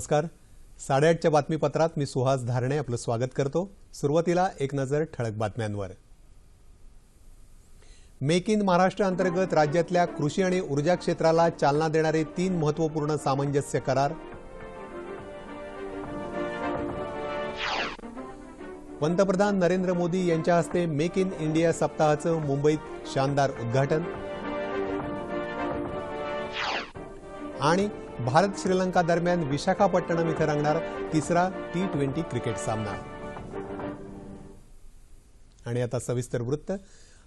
नमस्कार. साडेआठच्या बातमीपत्रात मी सुहास धारणे आपलं स्वागत करतो. सुरुवातीला एक नजर ठळक बातम्यांवर. मेक इन महाराष्ट्र अंतर्गत राज्यातल्या कृषी आणि ऊर्जा क्षेत्राला चालना देणारे तीन महत्त्वपूर्ण सामंजस्य करार. पंतप्रधान नरेंद्र मोदी यांच्या हस्ते मेक इन इंडिया सप्ताहाचं मुंबईत शानदार उद्घाटन. आणि भारत श्रीलंका दरम्यान विशाखापट्टणम इथं रंगणार तिसरा टी ट्वेंटी क्रिकेट सामना. आणि आता सविस्तर वृत्त.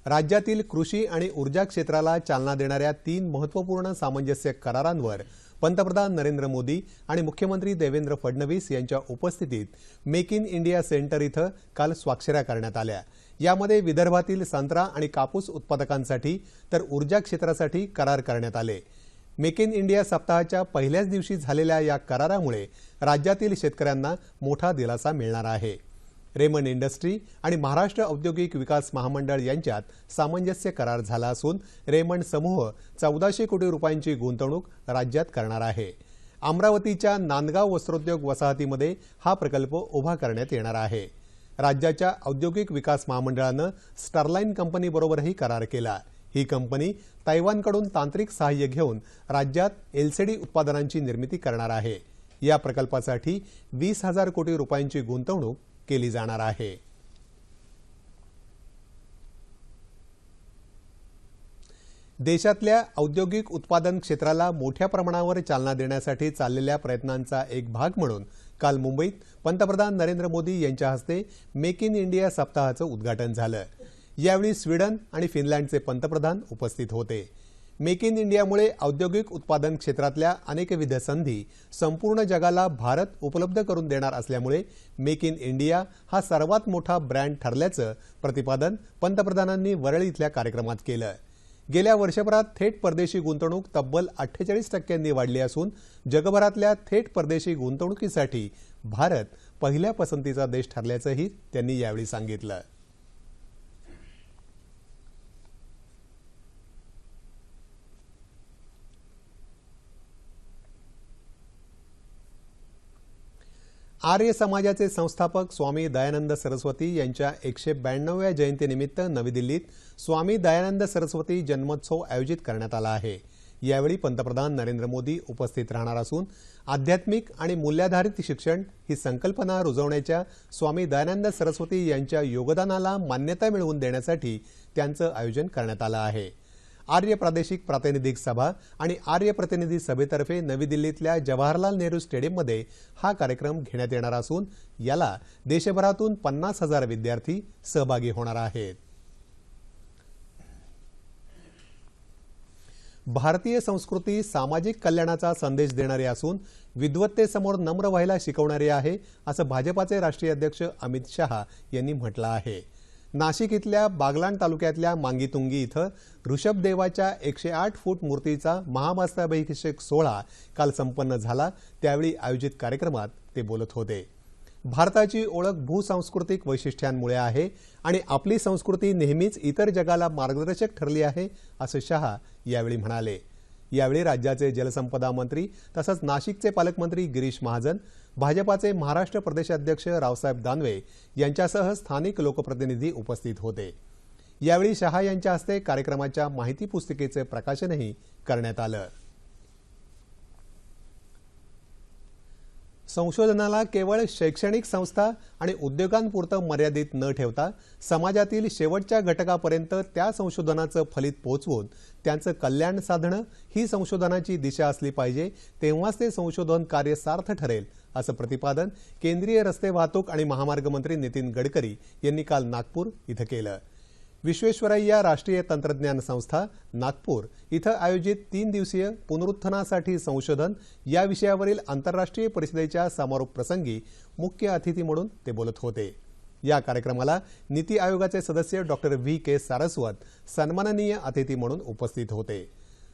राज्यातील कृषी आणि ऊर्जा क्षेत्राला चालना देणाऱ्या तीन महत्त्वपूर्ण सामंजस्य करारांवर पंतप्रधान नरेंद्र मोदी आणि मुख्यमंत्री देवेंद्र फडणवीस यांच्या उपस्थितीत मेक इन इंडिया सेंटर इथं काल स्वाक्षऱ्या करण्यात आल्या. यामध्ये विदर्भातील संत्रा आणि कापूस उत्पादकांसाठी तर ऊर्जा क्षेत्रासाठी करार करण्यात आले. मेक इन इंडिया सप्ताहाच्या पहिल्याच दिवशी झालेल्या या करारामुळे राज्यातील शेतकऱ्यांना मोठा दिलासा मिळणार आहे. रेमन इंडस्ट्री आणि महाराष्ट्र औद्योगिक विकास महामंडळ यांच्यात सामंजस्य करार झाला असून रेमंड समूह चौदाशे कोटी रुपयांची गुंतवणूक राज्यात करणार आहे. अमरावतीच्या नांदगाव वस्त्रोद्योग वसाहतीमध्ये हा प्रकल्प उभा करण्यात येणार आहे. राज्याच्या औद्योगिक विकास महामंडळानं स्टरलाईन कंपनीबरोबरही करार केला. ही कंपनी तैवानकडून तांत्रिक सहाय्य घेऊन राज्यात एलसीडी उत्पादनांची निर्मिती करणार आहे. या प्रकल्पासाठी वीस हजार कोटी रुपयांची गुंतवणूक केली जाणार आहे. देशातल्या औद्योगिक उत्पादन क्षेत्राला मोठ्या प्रमाणावर चालना देण्यासाठी चाललेल्या प्रयत्नांचा एक भाग म्हणून काल मुंबईत पंतप्रधान नरेंद्र मोदी यांच्या हस्ते मेक इन इंडिया सप्ताहाचं उद्घाटन झालं. यावेळी स्वीडन आणि फिनलँडचे पंतप्रधान उपस्थित होते. मेक इन इंडियामुळे औद्योगिक उत्पादन क्षेत्रातल्या अनेकविध संधी संपूर्ण जगाला भारत उपलब्ध करून देणार असल्यामुळे मेक इन इंडिया हा सर्वात मोठा ब्रँड ठरल्याचं प्रतिपादन पंतप्रधानांनी वरळी इथल्या कार्यक्रमात केलं. गेल्या वर्षभरात थेट परदेशी गुंतवणूक तब्बल अठ्ठेचाळीस टक्क्यांनी वाढली असून जगभरातल्या थेट परदेशी गुंतवणुकीसाठी भारत पहिल्या पसंतीचा देश ठरल्याचंही त्यांनी यावेळी सांगितलं. आर्य समाजाचे संस्थापक स्वामी दयानंद सरस्वती यांच्या एकशे ब्याण्णव्या जयंतीनिमित्त नवी दिल्लीत स्वामी दयानंद सरस्वती जन्मोत्सव आयोजित करण्यात आला आहे. यावेळी पंतप्रधान नरेंद्र मोदी उपस्थित राहणार असून आध्यात्मिक आणि मूल्याधारित शिक्षण ही संकल्पना रुजवण्याच्या स्वामी दयानंद सरस्वती यांच्या योगदानाला मान्यता मिळवून देण्यासाठी त्यांचं आयोजन करण्यात आलं आहे. आर्य प्रादेशिक प्रातिनिधिक सभा आणि आर्य प्रतिनिधी सभेतर्फे नवी दिल्लीतल्या जवाहरलाल नेहरू स्टेडियममध्ये हा कार्यक्रम घेण्यात येणार असून याला देशभरातून पन्नास हजार विद्यार्थी सहभागी होणार आहेत. भारतीय संस्कृती सामाजिक कल्याणाचा संदेश देणारी असून विद्वत्तेसमोर नम्र व्हायला शिकवणारी आहे असं भाजपाचे राष्ट्रीय अध्यक्ष अमित शहा यांनी म्हटलं आहे. नाशिक इथल्या बागलाण तालुक्यातल्या मांगीतुंगी इथं ऋषभदेवाच्या एकशे आठ फूट मूर्तीचा महामस्ताभिषेक सोहळा काल संपन्न झाला. त्यावेळी आयोजित कार्यक्रमात ते बोलत होते. भारताची ओळख भूसांस्कृतिक वैशिष्ट्यांमुळे आहे आणि आपली संस्कृती नेहमीच इतर जगाला मार्गदर्शक ठरली आहे असं शहा यावेळी म्हणाले. यावेळी राज्याचे जलसंपदा मंत्री तसंच नाशिकचे पालकमंत्री गिरीश महाजन भाजपाचे महाराष्ट्र प्रदेशाध्यक्ष रावसाहेब दानवे यांच्यासह स्थानिक लोकप्रतिनिधी उपस्थित होते. यावेळी शहा यांच्या हस्ते कार्यक्रमाच्या माहिती पुस्तिकेचे प्रकाशनही करण्यात आलं. संशोधनाला केवळ शैक्षणिक संस्था आणि उद्योगांपुरतं मर्यादित न ठेवता समाजातील शेवटच्या घटकापर्यंत त्या संशोधनाचं फलित पोहोचवून त्यांचं कल्याण साधणं ही संशोधनाची दिशा असली पाहिजे तेव्हाच ते संशोधन कार्य सार्थ ठरेल असं प्रतिपादन केंद्रीय रस्ते वाहतूक आणि महामार्ग मंत्री नितीन गडकरी यांनी काल नागपूर इथं केलं. विश्वेश्वरय्या राष्ट्रीय तंत्रज्ञान संस्था नागपूर इथं आयोजित तीन दिवसीय पुनरुत्थानासाठी संशोधन या विषयावरील आंतरराष्ट्रीय परिषदेच्या समारोप प्रसंगी मुख्य अतिथी म्हणून ते बोलत होते. या कार्यक्रमाला नीती आयोगाचे सदस्य डॉक्टर व्ही. के. सारस्वत सन्माननीय अतिथी म्हणून उपस्थित होते.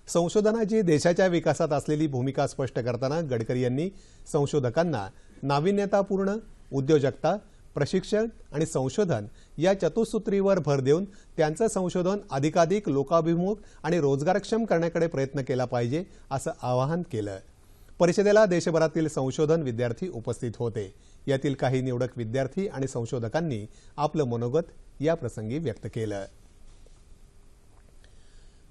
संशोधनाची देशाच्या विकासात असलेली भूमिका स्पष्ट करताना गडकरी यांनी संशोधकांना नाविन्यतापूर्ण उद्योजकता प्रशिक्षण आणि संशोधन या चतुसूत्रीवर भर देऊन त्यांचं संशोधन अधिकाधिक लोकाभिमुख आणि रोजगारक्षम करण्याकडे प्रयत्न केला पाहिजे असं आवाहन केलं. परिषदेला देशभरातील संशोधन विद्यार्थी उपस्थित होते. यातील काही निवडक विद्यार्थी आणि संशोधकांनी आपलं मनोगत या प्रसंगी व्यक्त केलं.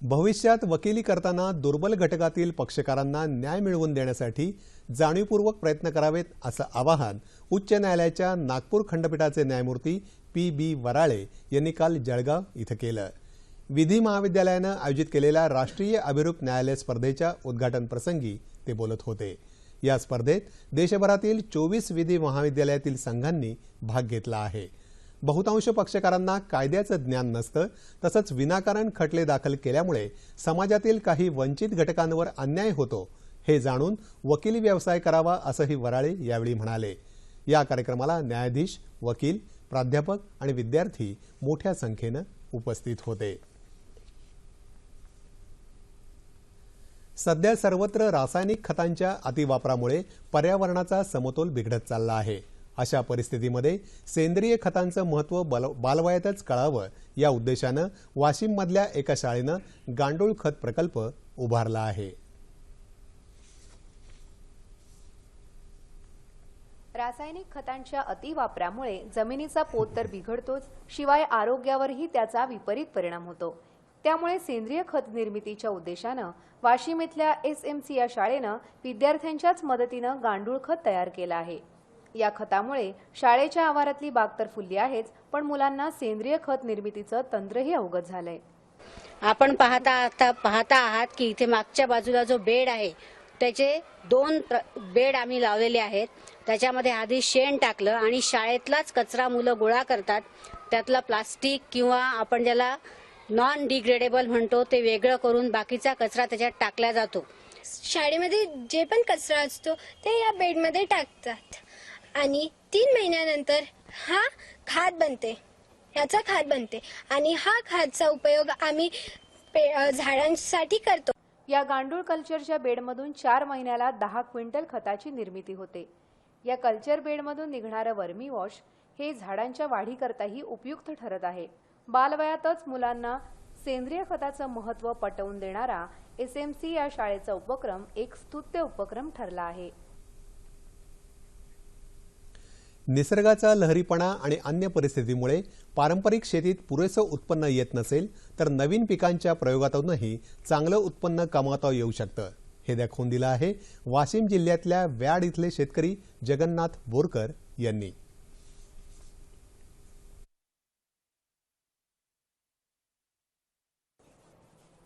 भविष्यात वकिली करताना दुर्बल घटकातील पक्षकारांना न्याय मिळवून देण्यासाठी जाणीवपूर्वक प्रयत्न करावेत असं आवाहन उच्च न्यायालयाच्या नागपूर खंडपीठाचे न्यायमूर्ती पी बी वराळे यांनी काल जळगाव इथं केलं. विधी महाविद्यालयानं आयोजित केलेल्या राष्ट्रीय अभिरूप न्यायालय स्पर्धेच्या उद्घाटन प्रसंगी ते बोलत होते. या स्पर्धेत देशभरातील चोवीस विधी महाविद्यालयातील संघांनी भाग घेतला आहे. बहुतांश पक्षकारांना कायद्याचं ज्ञान नसतं तसंच विनाकारण खटले दाखल केल्यामुळे समाजातील काही वंचित घटकांवर अन्याय होतो हे जाणून वकिली व्यवसाय करावा असंही वराळे यावेळी म्हणाले. या कार्यक्रमाला न्यायाधीश वकील प्राध्यापक आणि विद्यार्थी मोठ्या संख्येनं उपस्थित होते. सध्या सर्वत्र रासायनिक खतांच्या अतिवापरामुळे पर्यावरणाचा समतोल बिघडत चालला आहे. अशा परिस्थितीमध्ये सेंद्रिय खतांचं महत्त्व बल बालवयातच कळावं या उद्देशानं वाशिममधल्या एका शाळेनं गांडूळ खत प्रकल्प उभारला आहे. रासायनिक खतांच्या अतिवापरामुळे जमिनीचा पोत तर बिघडतोच शिवाय आरोग्यावरही त्याचा विपरीत परिणाम होतो. त्यामुळे सेंद्रिय खत निर्मितीच्या उद्देशानं वाशिम इथल्या एस एम सी या शाळेनं विद्यार्थ्यांच्याच मदतीनं गांडूळ खत तयार केलं आहे. या खतामुळे शाळेच्या आवारातली बाग तर फुलली आहेच पण मुलांना सेंद्रिय खत निर्मितीचं तंत्रही अवगत झालंय. आपण पाहता आता पाहता आहात की इथे मागच्या बाजूला जो बेड आहे त्याचे दोन प्र- बेड आम्ही लावलेले आहेत. त्याच्यामध्ये आधी शेण टाकलं आणि शाळेतलाच कचरा मुलं गोळा करतात. त्यातला प्लास्टिक किंवा आपण ज्याला नॉन डिग्रेडेबल म्हणतो ते वेगळं करून बाकीचा कचरा त्याच्यात टाकला जातो. शाळेमध्ये जे पण कचरा असतो ते या बेडमध्ये टाकतात. आणि तीन महिन्यानंतर हा खाद बनते. ह्याचा खाद बनते. आणि हा खादचा उपयोग आम्ही पे- झाडांसाठी करतो. या गांडूळ कल्चरच्या बेडमधून चार महिन्याला दहा क्विंटल खताची निर्मिती होते. या कल्चर बेडमधून निघणारं वर्मी वॉश हे झाडांच्या वाढीकरताही उपयुक्त ठरत आहे. बालवयातच मुलांना सेंद्रिय खताचं महत्त्व पटवून देणारा एस एम सी या शाळेचा उपक्रम एक स्तुत्य उपक्रम ठरला आहे. निसर्गाचा लहरीपणा आणि अन्य परिस्थितीमुळे पारंपरिक शेतीत पुरेसं उत्पन्न येत नसेल तर नवीन पिकांच्या प्रयोगातूनही चांगलं उत्पन्न कमावता येऊ शकतं. हे दाखवून दिलं आहे वाशिम जिल्ह्यातल्या व्याड इथले शेतकरी जगन्नाथ बोरकर यांनी.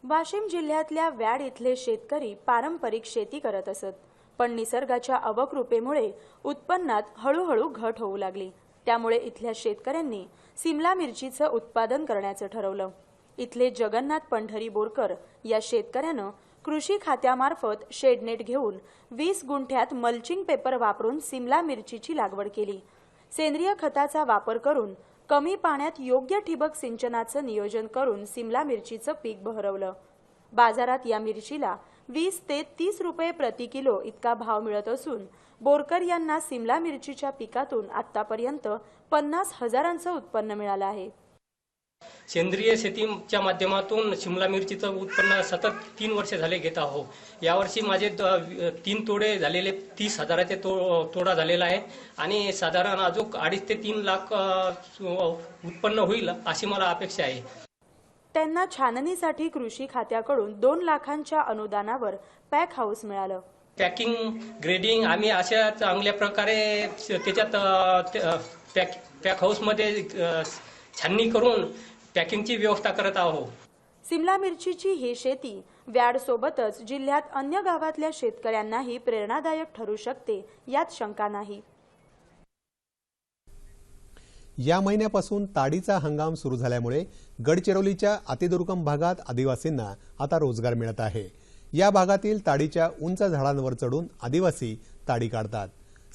वाशिम जिल्ह्यातल्या व्याड इथले शेतकरी पारंपरिक शेती करत असत. पण निसर्गाच्या अवकृपेमुळे उत्पन्नात हळूहळू घट होऊ लागली. त्यामुळे इथल्या शेतकऱ्यांनी सिमला मिरचीचं उत्पादन करण्याचं ठरवलं. इथले जगन्नाथ पंढरी बोरकर या शेतकऱ्यानं कृषी खात्यामार्फत शेडनेट घेऊन वीस गुंठ्यात मल्चिंग पेपर वापरून सिमला मिरचीची लागवड केली. सेंद्रिय खताचा वापर करून कमी पाण्यात योग्य ठिबक सिंचनाचं नियोजन करून सिमला मिरचीचं पीक बहरवलं. बाजारात या मिरचीला वीस ते तीस रुपये प्रति किलो इतका भाव मिळत असून बोरकर यांना सिमला मिरचीच्या पिकातून आतापर्यंत पन्नास हजारांचं उत्पन्न मिळालं आहे. सेंद्रिय शेतीच्या माध्यमातून शिमला मिरचीचं उत्पन्न सतत तीन वर्ष झाले घेत आहो यावर्षी माझे तीन तोडे झालेले तीस हजाराचे तो तोडा झालेला आहे. आणि साधारण अजून अडीच ते तीन लाख उत्पन्न होईल अशी मला अपेक्षा आहे. त्यांना छाननीसाठी कृषी खात्याकडून दोन लाखांच्या अनुदानावर पॅक हाऊस मिळालं. पॅकिंग ग्रेडिंग आम्ही अशा चांगल्या प्रकारे त्याच्यात पॅक पॅक हाऊसमध्ये छाननी करून पॅकिंगची व्यवस्था करत आहोत. सिमला मिरचीची ही शेती व्याडसोबतच जिल्ह्यात अन्य गावातल्या शेतकऱ्यांनाही प्रेरणादायक ठरू शकते यात शंका नाही. या महिन्यापासून ताडीचा हंगाम सुरू झाल्यामुळे गडचिरोलीच्या अतिदुर्गम भागात आदिवासींना आता रोजगार मिळत आहे. या भागातील ताडीच्या उंच झाडांवर चढून आदिवासी ताडी काढतात.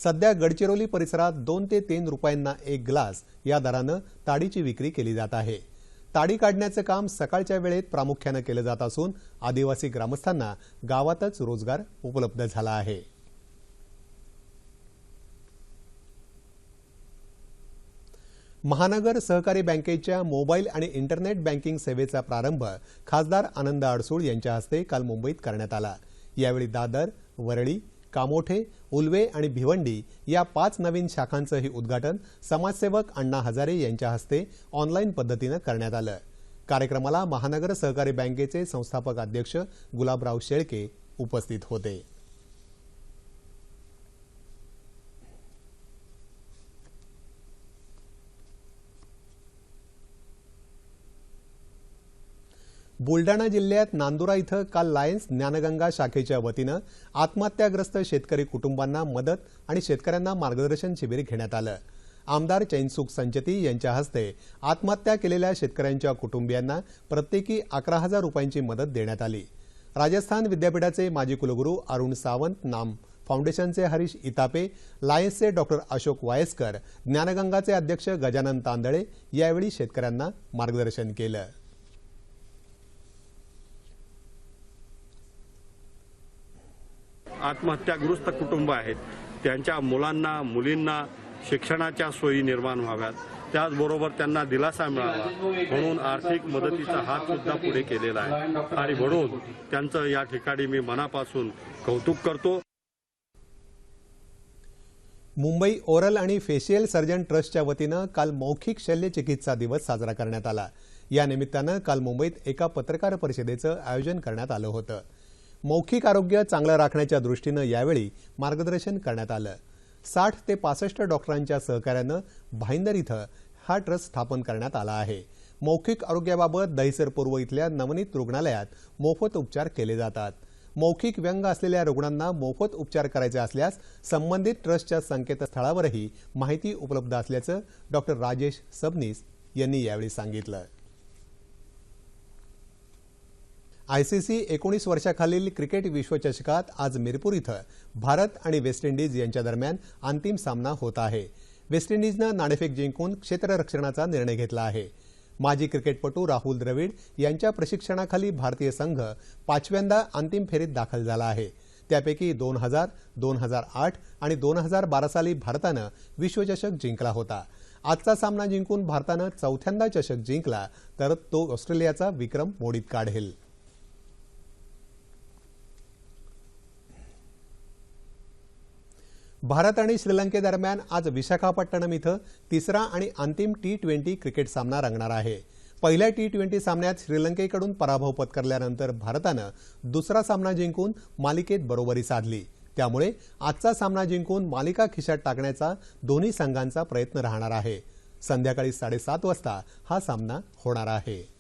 सध्या गडचिरोली परिसरात दोन ते तीन रुपयांना एक ग्लास या दरानं ताडीची विक्री केली जात आहे. ताडी काढण्याचं काम सकाळच्या वेळेत प्रामुख्यानं केलं जात असून आदिवासी ग्रामस्थांना गावातच रोजगार उपलब्ध झाला आहे. महानगर सहकारी बँकेच्या मोबाईल आणि इंटरनेट बँकिंग सेवेचा प्रारंभ खासदार आनंद अडसूळ यांच्या हस्ते काल मुंबईत करण्यात आला. यावेळी दादर वरळी कामोठे उल्वे आणि भिवंडी या पाच नवीन शाखांचंही उद्घाटन समाजसेवक अण्णा हजारे यांच्या हस्ते ऑनलाईन पद्धतीनं करण्यात आलं. कार्यक्रमाला महानगर सहकारी बँकेचे संस्थापक अध्यक्ष गुलाबराव शेळके उपस्थित होते. बुलडाणा जिल्ह्यात नांदुरा इथं काल लायन्स ज्ञानगंगा शाखेच्या वतीनं आत्महत्याग्रस्त शेतकरी कुटुंबांना मदत आणि शेतकऱ्यांना मार्गदर्शन शिबिर घेण्यात आलं. आमदार चैनसुख संचती यांच्या हस्ते आत्महत्या केलेल्या शेतकऱ्यांच्या कुटुंबियांना प्रत्येकी अकरा हजार रुपयांची मदत देण्यात आली. राजस्थान विद्यापीठाचे माजी कुलगुरू अरुण सावंत नाम फाउंडेशनचे हरीश इतापे लायन्सचे डॉक्टर अशोक वायस्कर ज्ञानगंगाचे अध्यक्ष गजानन तांदळे यावेळी शेतकऱ्यांना मार्गदर्शन केलं. आत्महत्याग्रस्त कुटुंब आहेत. त्यांच्या मुलांना मुलींना शिक्षणाच्या सोयी निर्माण व्हाव्यात. त्याचबरोबर त्यांना दिलासा मिळावा म्हणून आर्थिक मदतीचा हात सुद्धा पुढे केलेला आहे. आणि म्हणून त्यांचं या ठिकाणी मी मनापासून कौतुक करतो. मुंबई ओरल आणि फेशियल सर्जन ट्रस्टच्या वतीनं काल मौखिक शल्य चिकित्सा दिवस साजरा करण्यात आला. या निमित्तानं काल मुंबईत एका पत्रकार परिषदेचं आयोजन करण्यात आलं होतं. मौखिक आरोग्य चांगलं राखण्याच्या दृष्टीनं यावेळी मार्गदर्शन करण्यात आलं. साठ ते पासष्ट डॉक्टरांच्या सहकार्यानं भाईंदर इथं हा ट्रस्ट स्थापन करण्यात आला आहे. मौखिक आरोग्याबाबत दहिसर पूर्व इथल्या नवनीत रुग्णालयात मोफत उपचार केले जातात. मौखिक व्यंग असलेल्या रुग्णांना मोफत उपचार करायचे असल्यास संबंधित ट्रस्टच्या संकेतस्थळावरही माहिती उपलब्ध असल्याचं डॉक्टर राजेश सबनीस यांनी यावेळी सांगितलं. आयसीसी एकोणीस वर्षाखालील क्रिकेट विश्वचषकात आज मिरपूर इथं भारत आणि वेस्ट इंडिज यांच्या दरम्यान अंतिम सामना होत आहे. वेस्ट इंडिजनं नाणेफेक जिंकून क्षेत्ररक्षणाचा निर्णय घेतला आहे. माजी क्रिकेटपटू राहुल द्रविड यांच्या प्रशिक्षणाखाली भारतीय संघ पाचव्यांदा अंतिम फेरीत दाखल झाला आहे. त्यापैकी दोन हजार दोन हजार आठ आणि दोन हजार बारा साली भारतानं विश्वचषक जिंकला होता. आजचा सामना जिंकून भारतानं चौथ्यांदा चषक जिंकला तर तो ऑस्ट्रेलियाचा विक्रम मोडीत काढेल. भारत आणि श्रीलंकेदरम्यान आज विशाखापट्टणम इथं तिसरा आणि अंतिम टी ट्वेंटी क्रिकेट सामना रंगणार आहे. पहिल्या टी ट्वेंटी सामन्यात श्रीलंकेकडून पराभव पत्करल्यानंतर भारतानं दुसरा सामना जिंकून मालिकेत बरोबरी साधली. त्यामुळे आजचा सामना जिंकून मालिका खिशात टाकण्याचा दोन्ही संघांचा प्रयत्न राहणार आहे. संध्याकाळी साडेसात वाजता हा सामना होणार आहे.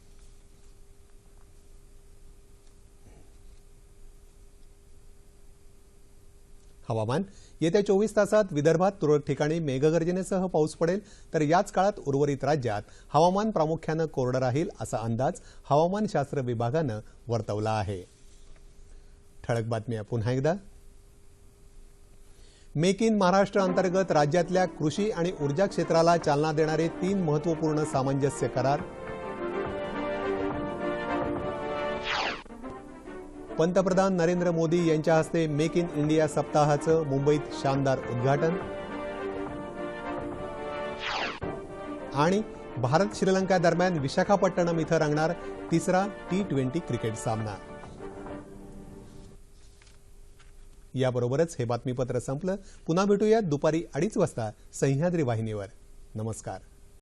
हवामान. येत्या चोवीस तासात विदर्भात तुरळक ठिकाणी मेघगर्जनेसह पाऊस पडेल तर याच काळात उर्वरित राज्यात हवामान प्रामुख्यानं कोरडं राहील असा अंदाज हवामानशास्त्र विभागानं वर्तवला आहे. ठळक बातम्या पुन्हा एकदा. मेक इन महाराष्ट्र अंतर्गत राज्यातल्या कृषी आणि ऊर्जा क्षेत्राला चालना देणारे तीन महत्त्वपूर्ण सामंजस्य करार पंतप्रधान नरेंद्र मोदी यांच्या हस्ते मेक इन इंडिया सप्ताहाचं मुंबईत शानदार उद्घाटन. आणि भारत श्रीलंका दरम्यान विशाखापट्टणम इथं रंगणार तिसरा टी ट्वेंटी क्रिकेट सामना. याबरोबरच हे बातमीपत्र संपलं. पुन्हा भेटूयात दुपारी अडीच वाजता सह्याद्री वाहिनीवर. नमस्कार.